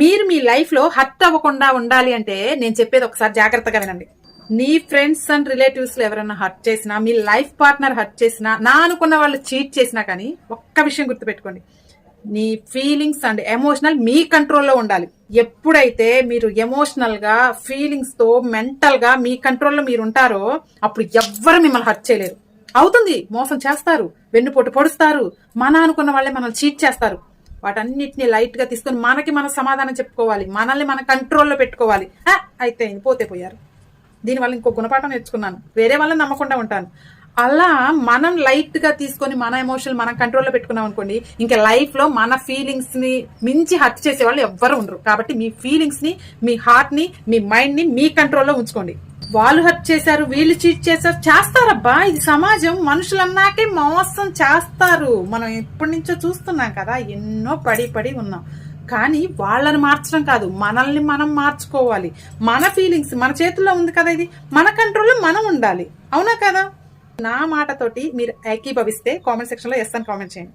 మీరు మీ లైఫ్లో హర్ట్ అవ్వకుండా ఉండాలి అంటే నేను చెప్పేది ఒకసారి జాగ్రత్తగా వినండి. నీ ఫ్రెండ్స్ అండ్ రిలేటివ్స్లో ఎవరైనా హర్ట్ చేసినా మీ లైఫ్ పార్ట్నర్ హర్ట్ చేసినా నా అనుకున్న వాళ్ళు చీట్ చేసినా కానీ ఒక్క విషయం గుర్తుపెట్టుకోండి. నీ ఫీలింగ్స్ అండ్ ఎమోషనల్ మీ కంట్రోల్లో ఉండాలి. ఎప్పుడైతే మీరు ఎమోషనల్గా ఫీలింగ్స్తో మెంటల్గా మీ కంట్రోల్లో మీరు ఉంటారో అప్పుడు ఎవ్వరు మిమ్మల్ని హర్ట్ చేయలేరు. అవుతుంది మోసం చేస్తారు వెన్నుపోటు పొడుస్తారు మన అనుకున్న వాళ్ళే మనల్ని చీట్ చేస్తారు. వాటన్నిటిని లైట్గా తీసుకొని మనకి మన సమాధానం చెప్పుకోవాలి. మనల్ని మన కంట్రోల్లో పెట్టుకోవాలి. అయితే పోతే పోయారు. దీనివల్ల ఇంకో గుణపాఠం నేర్చుకున్నాను. వేరే వాళ్ళని నమ్మకుండా ఉంటాను. అలా మనం లైట్గా తీసుకొని మన ఎమోషన్ మనం కంట్రోల్లో పెట్టుకున్నాం అనుకోండి ఇంకా లైఫ్లో మన ఫీలింగ్స్ని మించి హత్య చేసే వాళ్ళు ఎవ్వరు ఉండరు. కాబట్టి మీ ఫీలింగ్స్ని మీ హార్ట్ని మీ మైండ్ని మీ కంట్రోల్లో ఉంచుకోండి. వాళ్ళు హర్ట్ చేశారు వీళ్ళు చీట్ చేశారు చేస్తారబ్బా. ఇది సమాజం. మనుషులన్నాకే మోసం చేస్తారు. మనం ఎప్పటి నుంచో చూస్తున్నాం కదా ఎన్నో పడి పడి ఉన్నాం. కానీ వాళ్ళని మార్చడం కాదు మనల్ని మనం మార్చుకోవాలి. మన ఫీలింగ్స్ మన చేతుల్లో ఉంది కదా ఇది. మన కంట్రోల్లో మనం ఉండాలి. అవునా కదా? నా మాటతోటి మీరు ఏకీభవిస్తే కామెంట్ సెక్షన్లో ఎస్ అని కామెంట్ చేయండి.